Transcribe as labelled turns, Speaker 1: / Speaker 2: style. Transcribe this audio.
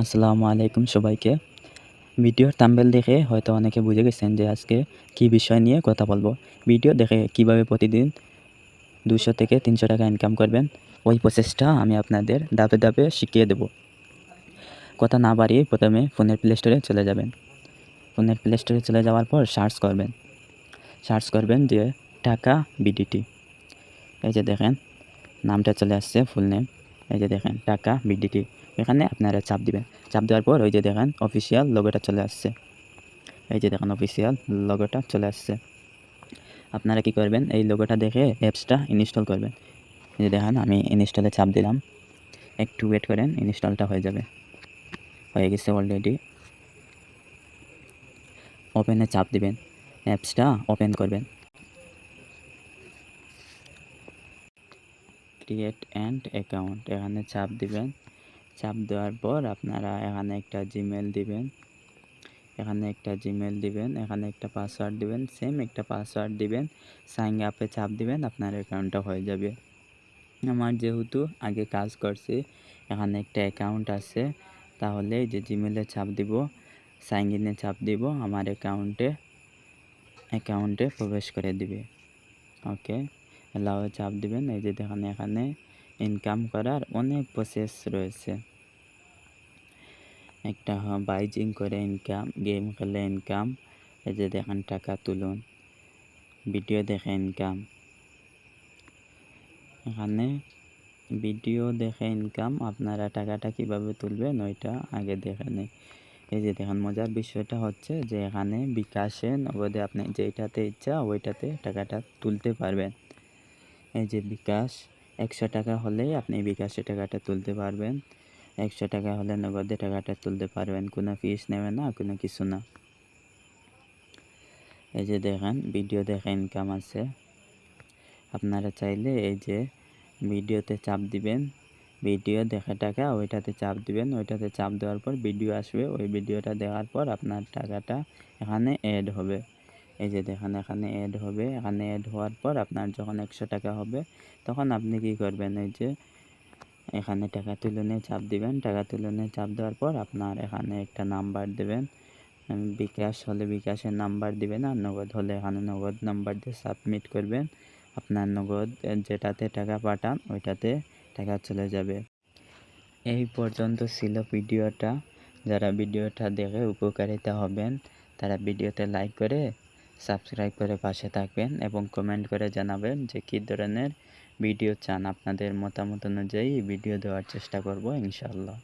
Speaker 1: আসসালামু আলাইকুম সবাইকে। ভিডিওর থাম্বেল দেখে হয়তো অনেকে বুঝে গেছেন যে আজকে কি বিষয় নিয়ে কথা বলব। ভিডিও দেখে কীভাবে প্রতিদিন দুশো থেকে তিনশো টাকা ইনকাম করবেন, ওই প্রসেসটা আমি আপনাদের ধাপে ধাপে শিখিয়ে দেব। কথা না বাড়িয়ে প্রথমে ফোনের প্লে স্টোরে চলে যাবেন। ফোনের প্লে স্টোরে চলে যাওয়ার পর সার্চ করবেন। সার্চ করবেন যে টাকা বিডিটি এই যে দেখেন, নামটা চলে আসছে ফুল নেম এই যে দেখেন, টাকা বিডিটি এখানে আপনারা চাপ দিবেন। চাপ দেওয়ার পর ওই যে দেখেন অফিসিয়াল লোগোটা চলে আসছে। এই যে দেখেন অফিসিয়াল লোগোটা চলে আসছে। আপনারা কি করবেন? এই লোগোটা দেখে অ্যাপসটা ইনস্টল করবেন। এই যে দেখেন, আমি ইনস্টলে চাপ দিলাম। একটু ওয়েট করেন ইনস্টলটা হয়ে যাবে। হয়ে গেছে অলরেডি ওপেনে চাপ দিবেন। অ্যাপসটা ওপেন করবেন। ক্রিয়েট অ্যান্ড অ্যাকাউন্ট এখানে চাপ দিবেন। চাপ দেওয়ার পর আপনারা এখানে একটা জিমেল দিবেন। এখানে একটা জিমেল দিবেন। এখানে একটা পাসওয়ার্ড দিবেন। সেম একটা পাসওয়ার্ড দিবেন। সাইন আপে চাপ দিবেন, আপনার অ্যাকাউন্টটা হয়ে যাবে। আমার যেহেতু আগে কাজ করছি, এখানে একটা অ্যাকাউন্ট আছে, তাহলে যে জিমেলে চাপ দিব সাইন ইনে চাপ দিব, আমার অ্যাকাউন্টে অ্যাকাউন্টে প্রবেশ করে দিবে। ওকে এলাও চাপ দিবেন। এই যে দেখেন এখানে ইনকাম করার অনেক প্রসেস রয়েছে। একটা বাইজিং করে ইনকাম গেম খেলে ইনকাম এই যে দেখেন টাকা তুলুন ভিডিও দেখে ইনকাম এখানে ভিডিও দেখে ইনকাম আপনারা টাকাটা কীভাবে তুলবেন ওইটা আগে দেখে নেই। এই যে দেখেন মজার বিষয়টা হচ্ছে যে এখানে বিকাশে নগদে আপনি যেইটাতে ইচ্ছা ওইটাতে টাকাটা তুলতে পারবেন। এই যে বিকাশ, একশো টাকা হলেই আপনি বিকাশে টাকাটা তুলতে পারবেন। একশো টাকা হলে নগদে টাকাটা তুলতে পারবেন। কোনো ফিস নেবে না, কোনো কিছু না। এই যে দেখেন ভিডিও দেখে ইনকাম আছে। আপনারা চাইলে এই যে ভিডিওতে চাপ দিবেন। ভিডিও দেখে টাকা, ওইটাতে চাপ দিবেন। ওইটাতে চাপ দেওয়ার পর ভিডিও আসবে। ওই ভিডিওটা দেখার পর আপনার টাকাটা এখানে অ্যাড হবে। এই যে দেখেন, এখানে অ্যাড হবে। এখানে অ্যাড হওয়ার পর আপনার যখন একশো টাকা হবে, তখন আপনি কি করবেন? এই যে এখানে টাকা তুলনে চাপ দিবেন। টাকা তুলনে চাপ দেওয়ার পর আপনার এখানে একটা নাম্বার দেবেন। বিকাশ হলে বিকাশের নাম্বার দিবেন আর নগদ হলে এখানে নগদ নাম্বার দিয়ে সাবমিট করবেন। আপনার নগদ যেটাতে টাকা পাঠান, ওইটাতে টাকা চলে যাবে। এই পর্যন্ত ছিল ভিডিওটা। যারা ভিডিওটা দেখে উপকারিতা হবেন, তারা ভিডিওতে লাইক করে সাবস্ক্রাইব করে পাশে থাকবেন এবং কমেন্ট করে জানাবেন যে কী ধরনের ভিডিও চান আপনাদের মতামত অনুযায়ী ভিডিও দেওয়ার চেষ্টা করব ইনশাল্লাহ